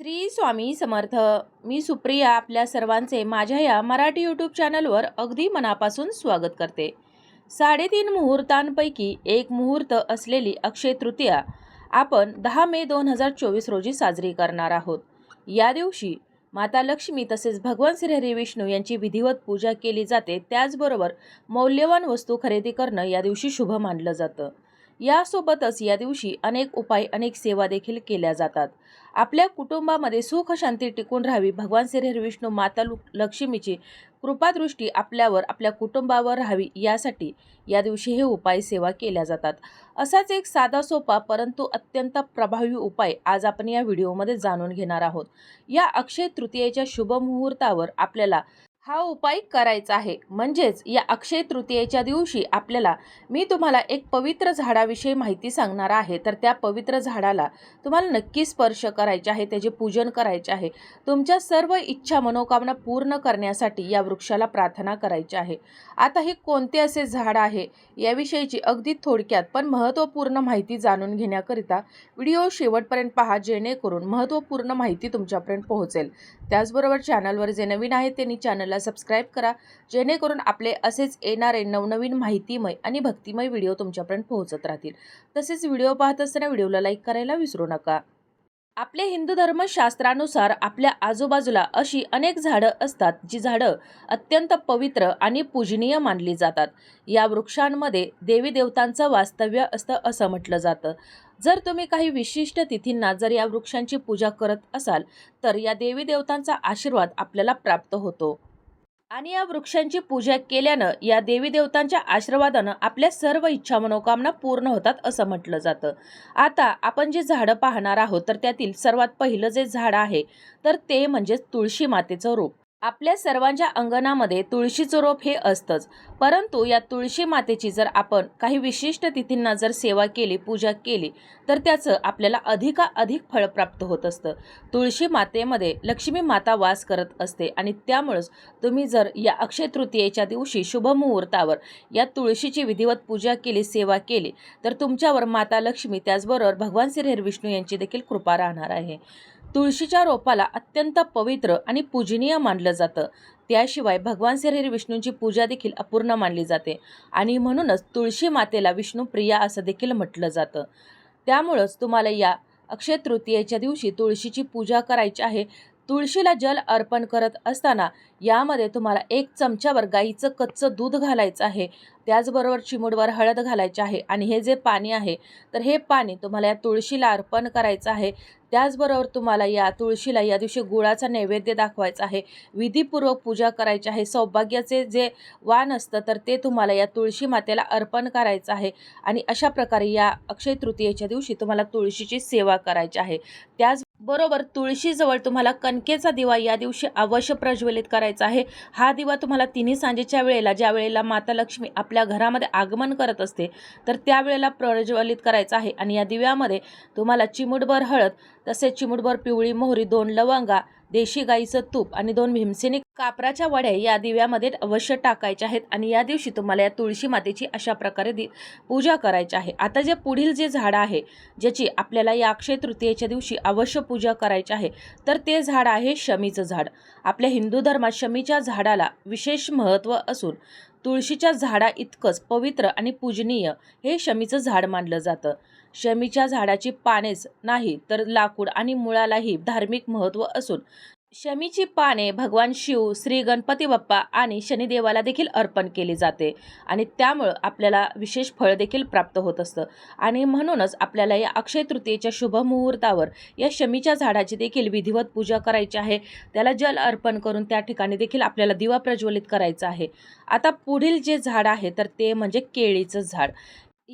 श्री स्वामी समर्थ. मी सुप्रिया आपल्या सर्वांचे माझ्या या मराठी यूट्यूब चॅनलवर अगदी मनापासून स्वागत करते. साडेतीन मुहूर्तांपैकी एक मुहूर्त असलेली अक्षय तृतीया आपण दहा मे दोन हजार चोवीस रोजी साजरी करणार आहोत. या दिवशी माता लक्ष्मी तसेच भगवान श्रीहरी विष्णू यांची विधिवत पूजा केली जाते. त्याचबरोबर मौल्यवान वस्तू खरेदी करणं या दिवशी शुभ मानलं जातं. यासोबतच या दिवशी अनेक उपाय अनेक सेवा देखील केल्या जातात. आपल्या कुटुंबामध्ये सुख शांती टिकून राहावी भगवान श्री विष्णू माता लक्ष्मीची कृपादृष्टी आपल्यावर आपल्या कुटुंबावर राहावी यासाठी या दिवशी हे उपाय सेवा केल्या जातात. असाच एक साधा सोपा परंतु अत्यंत प्रभावी उपाय आज आपण या व्हिडिओमध्ये जाणून घेणार आहोत. या अक्षय तृतीयेच्या शुभ मुहूर्तावर आपल्याला हा उपाय करायचा आहे. म्हणजेच या अक्षय तृतीयेच्या दिवशी आपल्याला मी तुम्हाला एक पवित्र झाडाविषयी माहिती सांगणार आहे. तर त्या पवित्र झाडाला तुम्हाला नक्की स्पर्श करायचे आहे त्याचे पूजन करायचे आहे. तुमच्या सर्व इच्छा मनोकामना पूर्ण करण्यासाठी या वृक्षाला प्रार्थना करायची आहे. आता हे कोणते असे झाड आहे याविषयीची अगदी थोडक्यात पण महत्त्वपूर्ण माहिती जाणून घेण्याकरिता व्हिडिओ शेवटपर्यंत पहा जेणेकरून महत्त्वपूर्ण माहिती तुमच्यापर्यंत पोहोचेल. त्याचबरोबर चॅनलवर जे नवीन आहे त्यांनी चॅनल चॅनलला सबस्क्राईब करा जेणेकरून आपले असेच येणारे नवनवीन माहितीमय आणि भक्तिमय व्हिडिओ तुमच्यापर्यंत पोहोचत राहतील. तसेच व्हिडिओ पाहत असताना व्हिडिओला लाईक करायला विसरू नका. आपले हिंदू धर्मशास्त्रानुसार आपल्या आजूबाजूला अशी अनेक झाडं असतात जी झाडं अत्यंत पवित्र आणि पूजनीय मानली जातात. या वृक्षांमध्ये देवी देवतांचं वास्तव्य असतं असं म्हटलं जातं. जर तुम्ही काही विशिष्ट तिथींना जर या वृक्षांची पूजा करत असाल तर या देवी देवतांचा आशीर्वाद आपल्याला प्राप्त होतो. आणि या वृक्षांची पूजा केल्यानं या देवी देवतांच्या आशीर्वादानं आपल्या सर्व इच्छा मनोकामना पूर्ण होतात असं म्हटलं जातं. आता आपण जे झाडं पाहणार आहोत तर त्यातील सर्वात पहिलं जे झाड आहे तर ते म्हणजेच तुळशी मातेचं रोप. आपल्या सर्वांच्या अंगणामध्ये तुळशीचं रोप हे असतंच. परंतु या तुळशी मातेची जर आपण काही विशिष्ट तिथींना जर सेवा केली पूजा केली तर त्याचं आपल्याला अधिकाधिक फळ प्राप्त होत असतं. तुळशी मातेमध्ये लक्ष्मी माता वास करत असते आणि त्यामुळंच तुम्ही जर या अक्षय तृतीयेच्या दिवशी शुभ मुहूर्तावर या तुळशीची विधिवत पूजा केली सेवा केली तर तुमच्यावर माता लक्ष्मी त्याचबरोबर भगवान श्री विष्णू यांची देखील कृपा राहणार आहे. तुळशीच्या रोपाला अत्यंत पवित्र आणि पूजनीय मानलं जातं. त्याशिवाय भगवान श्री विष्णूंची पूजा देखील अपूर्ण मानली जाते आणि म्हणूनच तुळशी मातेला विष्णू प्रिया असं देखील म्हटलं जातं. त्यामुळंच तुम्हाला या अक्षय तृतीयेच्या दिवशी तुळशीची पूजा करायची आहे तुळशीला जल अर्पण करत असताना यामध्ये तुम्हाला एक चमच्यावर गाईचं कच्चं दूध घालायचं आहे. त्याचबरोबर चिमूडवर हळद घालायची आहे आणि हे जे पाणी आहे तर हे पाणी तुम्हाला या तुळशीला अर्पण करायचं आहे. त्याचबरोबर तुम्हाला या तुळशीला या दिवशी गुळाचा नैवेद्य दाखवायचा आहे. विधीपूर्वक पूजा करायची आहे. सौभाग्याचे जे वाण असतं तर ते तुम्हाला या तुळशी मातेला अर्पण करायचं आहे. आणि अशा प्रकारे या अक्षय तृतीयेच्या दिवशी तुम्हाला तुळशीची सेवा करायची आहे. त्याच बरोबर तुळशीजवळ तुम्हाला कणकेचा दिवा या दिवशी अवश्य प्रज्वलित करायचा आहे. हा दिवा तुम्हाला तिन्ही सांजेच्या वेळेला ज्या वेळेला माता लक्ष्मी आपल्या घरामध्ये आगमन करत असते तर त्यावेळेला प्रज्वलित करायचा आहे. आणि या दिव्यामध्ये तुम्हाला चिमूटभर हळद तसेच चिमुटभर पिवळी मोहरी दोन लवंगा देशी गाईचं तूप आणि दोन भीमसेनी कापराच्या वड्या या दिव्यामध्ये अवश्य टाकायच्या आहेत आणि या दिवशी तुम्हाला या तुळशी मातेची अशा प्रकारे दि पूजा करायची आहे. आता जे पुढील जे झाड आहे ज्याची आपल्याला या अक्षय तृतीयेच्या दिवशी अवश्य पूजा करायची आहे तर ते झाड आहे शमीचं झाड. आपल्या हिंदू धर्मात शमीच्या झाडाला विशेष महत्त्व असून तुळशीच्या झाडा इतकंच पवित्र आणि पूजनीय हे शमीचं झाड मानलं जातं. शमीच्या झाडाची पानेच नाही तर लाकूड आणि मुळालाही धार्मिक महत्त्व असून शमीची पाने भगवान शिव श्री गणपती बाप्पा आणि शनिदेवाला देखील अर्पण केली जाते आणि त्यामुळं आपल्याला विशेष फळ देखील प्राप्त होत असतं. आणि म्हणूनच आपल्याला या अक्षय तृतीयेच्या शुभ मुहूर्तावर या शमीच्या झाडाची देखील विधिवत पूजा करायची आहे. त्याला जल अर्पण करून त्या ठिकाणी देखील आपल्याला दिवा प्रज्वलित करायचा आहे. आता पुढील जे झाड आहे तर ते म्हणजे केळीचं झाड.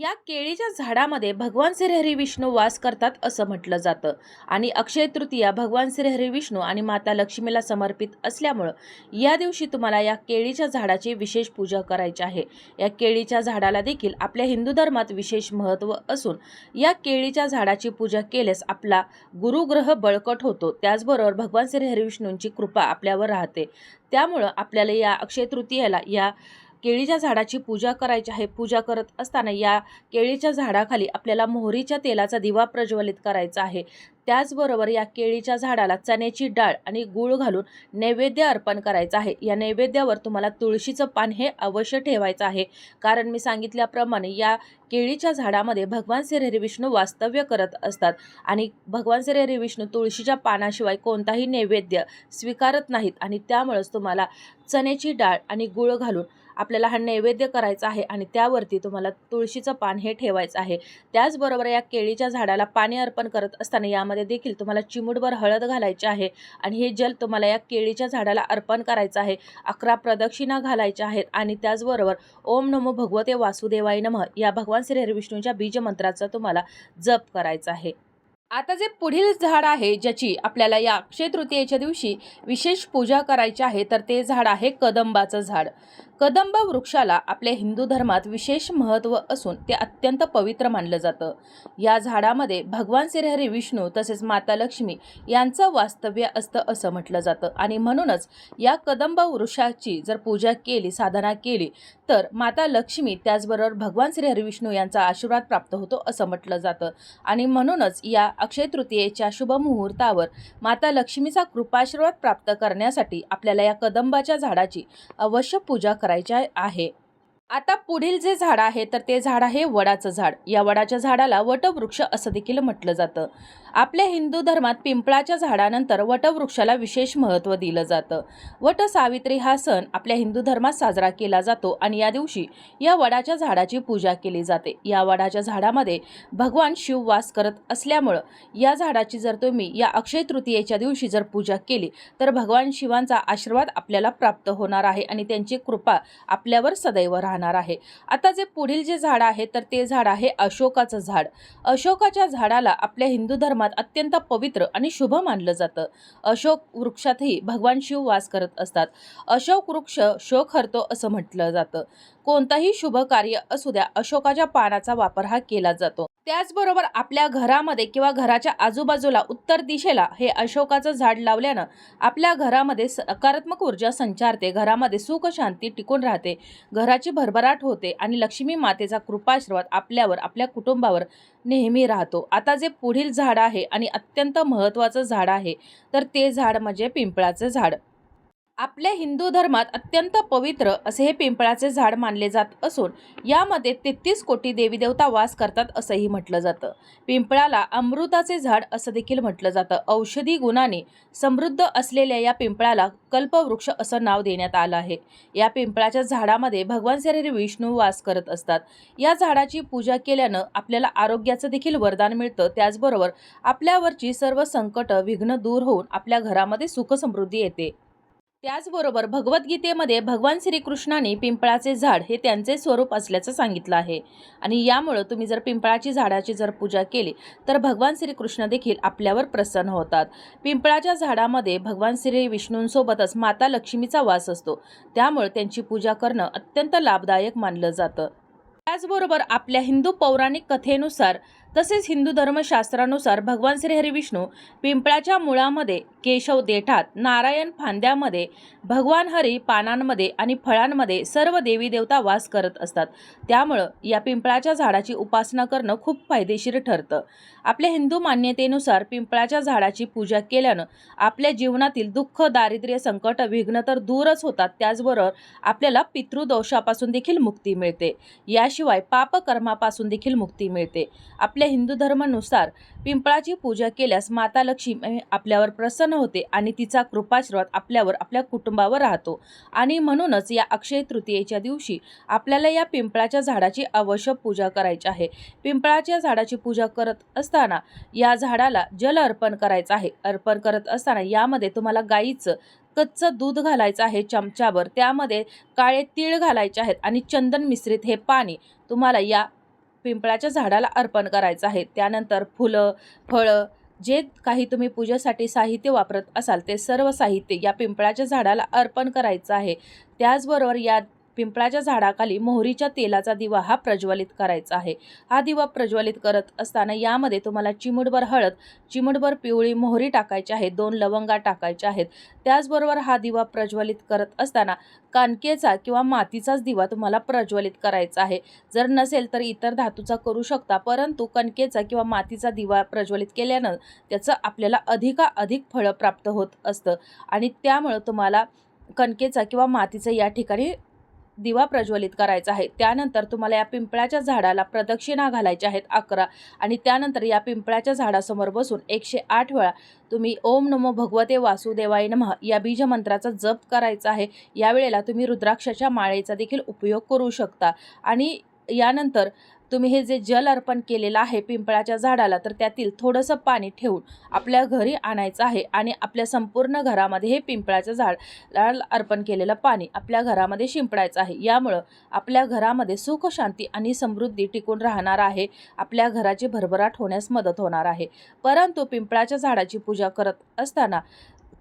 या केळीच्या झाडामध्ये भगवान श्रीहरी विष्णू वास करतात असं म्हटलं जातं. आणि अक्षय तृतीया भगवान श्रीहरी विष्णू आणि माता लक्ष्मीला समर्पित असल्यामुळं या दिवशी तुम्हाला या केळीच्या झाडाची विशेष पूजा करायची आहे. या केळीच्या झाडाला देखील आपल्या हिंदू धर्मात विशेष महत्त्व असून या केळीच्या झाडाची पूजा केल्यास आपला गुरुग्रह बळकट होतो. त्याचबरोबर भगवान श्रीहरी विष्णूंची कृपा आपल्यावर राहते. त्यामुळं आपल्याला या अक्षय तृतीयाला या केळीच्या झाडाची पूजा करायची आहे पूजा करत असताना या केळीच्या झाडाखाली आपल्याला मोहरीच्या तेलाचा दिवा प्रज्वलित करायचा आहे. त्याचबरोबर या केळीच्या झाडाला चण्याची डाळ आणि गूळ घालून नैवेद्य अर्पण करायचं आहे. या नैवेद्यावर तुम्हाला तुळशीचं पान हे अवश्य ठेवायचं आहे. कारण मी सांगितल्याप्रमाणे या केळीच्या झाडामध्ये भगवान श्री विष्णू वास्तव्य करत असतात आणि भगवान श्री विष्णू तुळशीच्या पानाशिवाय कोणताही नैवेद्य स्वीकारत नाहीत आणि त्यामुळंच तुम्हाला चण्याची डाळ आणि गुळ घालून आपल्याला हा नैवेद्य करायचा आहे आणि त्यावरती तुम्हाला तुळशीचं पान हे ठेवायचं आहे. त्याचबरोबर या केळीच्या झाडाला पाणी अर्पण करत असताना यामध्ये देखील तुम्हाला चिमूटभर हळद घालायची आहे आणि हे जल तुम्हाला या केळीच्या झाडाला अर्पण करायचं आहे. अकरा प्रदक्षिणा घालायच्या आहेत आणि त्याचबरोबर ओम नमो भगवते वासुदेवाय नमः या भगवान श्री हरिविष्णूच्या बीजमंत्राचा तुम्हाला जप करायचा आहे. आता जे पुढील झाड आहे ज्याची आपल्याला या अक्षय तृतीयेच्या दिवशी विशेष पूजा करायची आहे तर ते झाड आहे कदंबाचं झाड. कदंब वृक्षाला आपल्या हिंदू धर्मात विशेष महत्त्व असून ते अत्यंत पवित्र मानलं जातं. या झाडामध्ये भगवान श्रीहरी विष्णू तसेच माता लक्ष्मी यांचं वास्तव्य असतं असं म्हटलं जातं. आणि म्हणूनच या कदंब वृक्षाची जर पूजा केली साधना केली तर माता लक्ष्मी त्याचबरोबर भगवान श्रीहरी विष्णू यांचा आशीर्वाद प्राप्त होतो असं म्हटलं जातं. आणि म्हणूनच या अक्षय तृतीयेच्या शुभ मुहूर्तावर माता लक्ष्मीचा कृपाशीर्वाद प्राप्त करण्यासाठी आपल्याला या कदंबाच्या झाडाची अवश्य पूजा करायच्या आहे. आता पुढील जे झाड आहे तर ते झाड आहे वडाचं झाड. या वडाच्या झाडाला वटवृक्ष असं देखील म्हटलं जातं. आपल्या हिंदू धर्मात पिंपळाच्या झाडानंतर वटवृक्षाला विशेष महत्त्व दिलं जातं. वट सावित्री हा सण आपल्या हिंदू धर्मात साजरा केला जातो आणि या दिवशी या वडाच्या झाडाची पूजा केली जाते. या वडाच्या झाडामध्ये भगवान शिव वास करत असल्यामुळं या झाडाची जर तुम्ही या अक्षय तृतीयेच्या दिवशी जर पूजा केली तर भगवान शिवांचा आशीर्वाद आपल्याला प्राप्त होणार आहे आणि त्यांची कृपा आपल्यावर सदैव राहणार आहे. आता जे पुढील जे झाड आहे तर ते झाड आहे अशोकाचं झाड. अशोकाच्या झाडाला आपल्या हिंदू धर्मात अत्यंत पवित्र आणि शुभ मानलं जातं. अशोक वृक्षातही भगवान शिव वास करत असतात. अशोक वृक्ष शोक हरतो असं म्हटलं जातं. कोणताही शुभ कार्य असू द्या अशोकाच्या पानाचा वापर हा केला जातो. त्याचबरोबर आपल्या घरामध्ये किंवा घराच्या आजूबाजूला उत्तर दिशेला हे अशोकाचं झाड लावल्यानं आपल्या घरामध्ये सकारात्मक ऊर्जा संचारते घरामध्ये सुख शांती टिकून राहते घराची भरभराट होते आणि लक्ष्मी मातेचा कृपाशीर्वाद आपल्यावर आपल्या कुटुंबावर नेहमी राहतो. आता जे पुढील झाड आहे आणि अत्यंत महत्त्वाचं झाड आहे तर ते झाड म्हणजे पिंपळाचं झाड. आपल्या हिंदू धर्मात अत्यंत पवित्र असे हे पिंपळाचे झाड मानले जात असून यामध्ये तेहतीस कोटी देवीदेवता वास करतात असंही म्हटलं जातं. पिंपळाला अमृताचे झाड असं देखील म्हटलं जातं. औषधी गुणाने समृद्ध असलेल्या या पिंपळाला कल्पवृक्ष असं नाव देण्यात आलं आहे. या पिंपळाच्या झाडामध्ये भगवान श्री विष्णू वास करत असतात. या झाडाची पूजा केल्यानं आपल्याला आरोग्याचं देखील वरदान मिळतं. त्याचबरोबर आपल्यावरची सर्व संकट विघ्न दूर होऊन आपल्या घरामध्ये सुखसमृद्धी येते. त्याचबरोबर भगवद्गीतेमध्ये भगवान श्रीकृष्णाने पिंपळाचे झाड हे त्यांचे स्वरूप असल्याचं सांगितलं आहे. आणि यामुळं तुम्ही जर पिंपळाची झाडाची जर पूजा केली तर भगवान श्रीकृष्ण देखील आपल्यावर प्रसन्न होतात. पिंपळाच्या झाडामध्ये भगवान श्री विष्णूंसोबतच माता लक्ष्मीचा वास असतो. त्यामुळे त्यांची पूजा करणं अत्यंत लाभदायक मानलं जातं. त्याचबरोबर आपल्या हिंदू पौराणिक कथेनुसार तसेच हिंदू धर्मशास्त्रानुसार भगवान श्री हरिविष्णू पिंपळाच्या मुळामध्ये केशव देठात नारायण फांद्यामध्ये भगवान हरी पानांमध्ये आणि फळांमध्ये सर्व देवी देवता वास करत असतात. त्यामुळं या पिंपळाच्या झाडाची उपासना करणं खूप फायदेशीर ठरतं. आपल्या हिंदू मान्यतेनुसार पिंपळाच्या झाडाची पूजा केल्यानं आपल्या जीवनातील दुःख दारिद्र्य संकट विघ्न तर दूरच होतात. त्याचबरोबर आपल्याला पितृदोषापासून देखील मुक्ती मिळते. याशिवाय पापकर्मापासून देखील मुक्ती मिळते. आपल्या हिंदू धर्मानुसार पिंपळाची पूजा केल्यास माता लक्ष्मी आपल्यावर प्रसन्न होते आणि तिचा कृपाश्रवाद आपल्यावर आपल्या कुटुंबावर राहतो. आणि म्हणूनच या अक्षय तृतीयेच्या दिवशी आपल्याला या पिंपळाच्या झाडाची अवश्य पूजा करायची आहे. पिंपळाच्या झाडाची पूजा करत असताना या झाडाला जल अर्पण करायचं आहे. अर्पण करत असताना यामध्ये तुम्हाला गाईचं कच्चं दूध घालायचं आहे चमच्यावर. त्यामध्ये काळे तीळ घालायचे आहेत आणि चंदन मिश्रित हे पाणी तुम्हाला या पिंपळाच्या झाडाला अर्पण करायचं आहे. त्यानंतर फुलं फळं जे काही तुम्ही पूजेसाठी साहित्य वापरत असाल ते सर्व साहित्य या पिंपळाच्या झाडाला अर्पण करायचं आहे. त्याचबरोबर या पिंपळाच्या झाडाखाली मोहरीच्या तेलाचा दिवा हा प्रज्वलित करायचा आहे. हा दिवा प्रज्वलित करत असताना यामध्ये तुम्हाला चिमुटभर हळद चिमुटभर पिवळी मोहरी टाकायची आहे दोन लवंगा टाकायच्या आहेत. त्याचबरोबर हा दिवा प्रज्वलित करत असताना कानकेचा किंवा मातीचाच दिवा तुम्हाला प्रज्वलित करायचा आहे. जर नसेल तर इतर धातूचा करू शकता परंतु कणकेचा किंवा मातीचा दिवा प्रज्वलित केल्यानं त्याचं आपल्याला अधिकाधिक फळं प्राप्त होत असतं. आणि त्यामुळं तुम्हाला कणकेचा किंवा मातीचा या ठिकाणी दिवा प्रज्वलित करायचा आहे. त्यानंतर तुम्हाला या पिंपळाच्या झाडाला प्रदक्षिणा घालायच्या आहेत अकरा आणि त्यानंतर या पिंपळाच्या झाडासमोर बसून एकशे आठ वेळा तुम्ही ओम नमो भगवते वासुदेवाय नमः या बीजमंत्राचा जप करायचा आहे. यावेळेला तुम्ही रुद्राक्षाच्या माळेचा देखील उपयोग करू शकता. आणि यानंतर तुम्ही हे जे जल अर्पण केलेलं आहे पिंपळाच्या झाडाला तर त्यातील थोडंसं पाणी ठेवून आपल्या घरी आणायचं आहे आणि आपल्या संपूर्ण घरामध्ये हे पिंपळाचं झाड अर्पण केलेलं पाणी आपल्या घरामध्ये शिंपडायचं आहे. यामुळं आपल्या घरामध्ये सुख शांती आणि समृद्धी टिकून राहणार आहे. आपल्या घराची भरभराट होण्यास मदत होणार आहे. परंतु पिंपळाच्या झाडाची पूजा करत असताना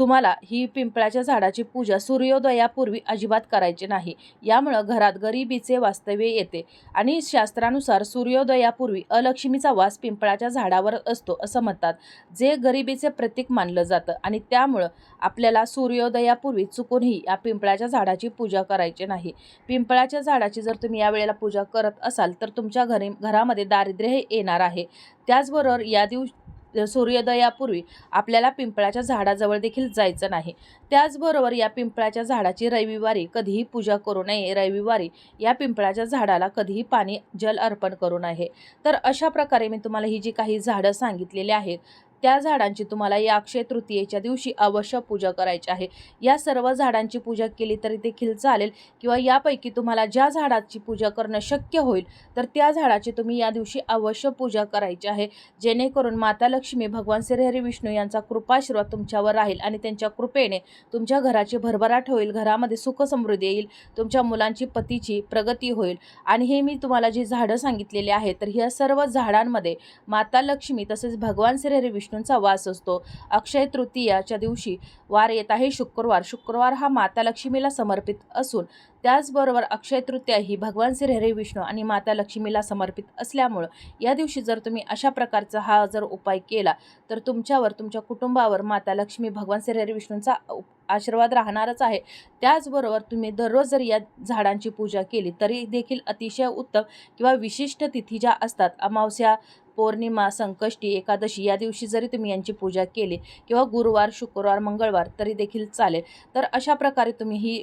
तुम्हाला ही पिंपळाच्या झाडाची पूजा सूर्योदयापूर्वी अजिबात करायची नाही. यामुळं घरात गरिबीचे वास्तव्य येते आणि शास्त्रानुसार सूर्योदयापूर्वी अलक्ष्मीचा वास पिंपळाच्या झाडावर असतो असं म्हणतात. जे गरिबीचे प्रतीक मानलं जातं आणि त्यामुळं आपल्याला सूर्योदयापूर्वी चुकूनही या पिंपळाच्या झाडाची पूजा करायची नाही. पिंपळाच्या झाडाची जर तुम्ही यावेळेला पूजा करत असाल तर तुमच्या घरी घरामध्ये दारिद्र्य हे येणार आहे. त्याचबरोबर या दिवशी सूर्योदयापूर्वी आपल्याला पिंपळाच्या झाडाजवळ देखील जायचं नाही. त्याचबरोबर या पिंपळाच्या झाडाची रविवारी कधीही पूजा करू नये. रविवारी या पिंपळाच्या झाडाला कधीही पाणी जल अर्पण करू नये. तर अशा प्रकारे मी तुम्हाला ही जी काही झाडं सांगितलेली आहेत त्या झाडांची तुम्हाला या अक्षय तृतीयेच्या दिवशी अवश्य पूजा करायची आहे. या सर्व झाडांची पूजा केली तरी देखील चालेल किंवा यापैकी तुम्हाला ज्या झाडाची पूजा करणं शक्य होईल तर त्या झाडाची तुम्ही या दिवशी अवश्य पूजा करायची आहे. जेणेकरून माता लक्ष्मी भगवान श्रीहरी विष्णू यांचा कृपाशीर्वाद तुमच्यावर राहील आणि त्यांच्या कृपेने तुमच्या घराची भरभराट होईल घरामध्ये सुख समृद्धी येईल तुमच्या मुलांची पतीची प्रगती होईल. आणि हे मी तुम्हाला जी झाडं सांगितलेली आहेत तर ह्या सर्व झाडांमध्ये माता लक्ष्मी तसेच भगवान श्रीहरी विष्णूंचा वास असतो. अक्षय तृतीयाच्या दिवशी वार येत आहे. शुक्रवार. शुक्रवार हा माता लक्ष्मीला समर्पित असून त्याचबरोबर अक्षय तृतीया ही भगवान श्री हरे विष्णू आणि माता लक्ष्मीला समर्पित असल्यामुळं या दिवशी जर तुम्ही अशा प्रकारचा हा जर उपाय केला तर तुमच्यावर तुमच्या कुटुंबावर माता लक्ष्मी भगवान श्रीहरी विष्णूंचा आशीर्वाद राहणारच आहे. त्याचबरोबर तुम्ही दररोज जर या झाडांची पूजा केली तरी देखील अतिशय उत्तम किंवा विशिष्ट तिथी ज्या असतात अमावस्या पौर्णिमा संकष्टी एकादशी या दिवशी जरी तुम्ही यांची पूजा केली किंवा गुरुवार शुक्रवार मंगळवार तरी देखील चालेल. तर अशा प्रकारे तुम्ही ही